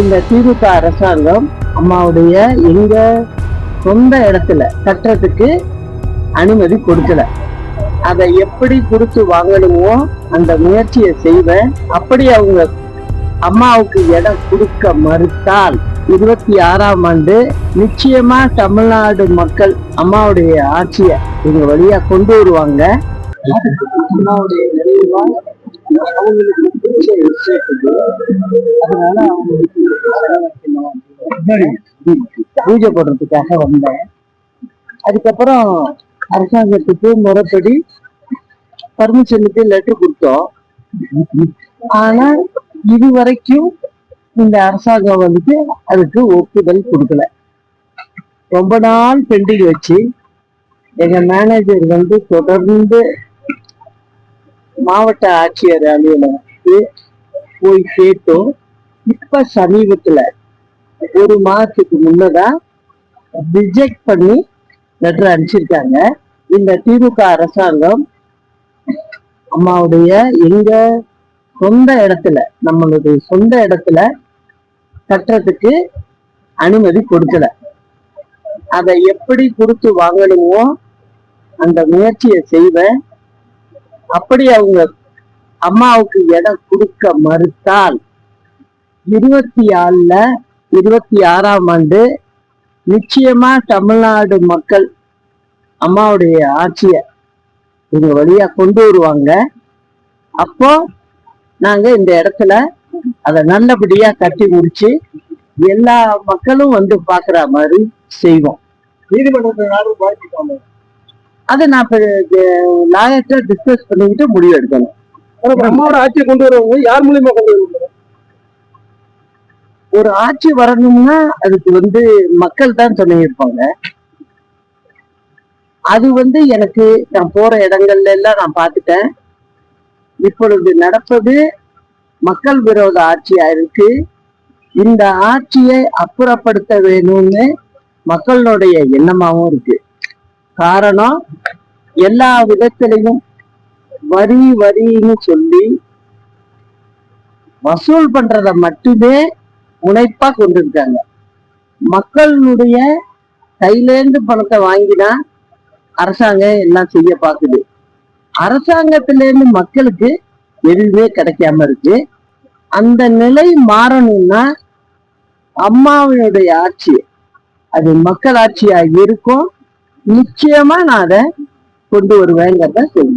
இந்த திமுக அரசாங்கம் அம்மாவுடைய எங்க சொந்த இடத்துல கட்டுறதுக்கு அனுமதி கொடுக்கல. அதை எப்படி கொடுத்து வாங்கணுமோ அந்த முயற்சியை செய்வேன். அப்படி அவங்க அம்மாவுக்கு இடம் கொடுக்க மறுத்தால் இருபத்தி ஆறாம் ஆண்டு நிச்சயமா தமிழ்நாடு மக்கள் அம்மாவுடைய ஆட்சியை எங்க வழியா கொண்டு வருவாங்க. அம்மாவுடைய நிறைவா அவங்களுக்கு பிடிச்ச விஷயத்துக்கு அதனால அவங்களுக்கு பூஜை போடுறதுக்காக வந்தேன் அதுக்கப்புறம் அரசாங்கத்துக்கு முறைப்படி பர்மிஷனுக்கு லெட்டர் கொடுத்தோம். ஆனா இது வரைக்கும் இந்த அரசாங்கம் வந்துட்டு அதுக்கு ஒப்புதல் கொடுக்கல. ரொம்ப நாள் பெண்டிங் வச்சு எங்க மேனேஜர் வந்து தொடர்ந்து மாவட்ட ஆட்சியர் அலுவலகத்துக்கு போய் கேட்டோம். இப்ப சமீபத்துல ஒரு மாதத்துக்கு முன்னதா ரிஜெக்ட் பண்ணி லெட்டர் அனுப்பிச்சிருக்காங்க. இந்த திமுக அரசாங்கம் அம்மாவுடைய எங்க சொந்த இடத்துல நம்மளுடைய சொந்த இடத்துல கட்டுறதுக்கு அனுமதி கொடுக்கல. அதை எப்படி கொடுத்து வாங்கணுமோ அந்த முயற்சியை செய்வேன். அப்படி அவங்க அம்மாவுக்கு இடம் கொடுக்க மறுத்தால் இருபத்தி ஆறுல இருபத்தி ஆறாம் ஆண்டு நிச்சயமா தமிழ்நாடு மக்கள் அம்மாவுடைய ஆட்சியை எங்க வழியா கொண்டு வருவாங்க. அப்போ நாங்க இந்த இடத்துல அதை நல்லபடியா கட்டி முடிச்சு எல்லா மக்களும் வந்து பாக்குற மாதிரி செய்வோம். நீதிமன்றத்தில் நாடு பாதிக்காம அதை நான் லாயர்கிட்ட டிஸ்கஸ் பண்ணிக்கிட்டு முடிவு எடுக்கணும். அம்மாவோட ஆட்சியை கொண்டு வருவாங்க யார் மூலியமா கொண்டு வருவாங்க ஒரு ஆட்சி வரணும்னா அதுக்கு வந்து மக்கள் தான் துணை இருப்பாங்க அது வந்து எனக்கு நான் போற இடங்கள்ல எல்லாம் நான் பார்த்துட்டேன். இப்பொழுது நடப்பது மக்கள் விரோத ஆட்சியா இருக்கு. இந்த ஆட்சியை அப்புறப்படுத்த வேணும்னு மக்களுடைய எண்ணமாவும் இருக்கு. காரணம் எல்லா விதத்திலையும் வரி வரின்னு சொல்லி வசூல் பண்றத மட்டுமே முனைப்பா கொண்டு இருக்காங்க மக்களுடைய கையிலேந்து பணத்தை வாங்கினா அரசாங்கம் எல்லாம் செய்ய பாக்குது அரசாங்கத்திலேருந்து மக்களுக்கு எதுவுமே கிடைக்காம இருக்கு. அந்த நிலை மாறணும்னா அம்மாவினுடைய ஆட்சி அது மக்கள் ஆட்சியா இருக்கும் நிச்சயமா நான் அதை கொண்டு வருவேங்கிறத சொல்லுவேன்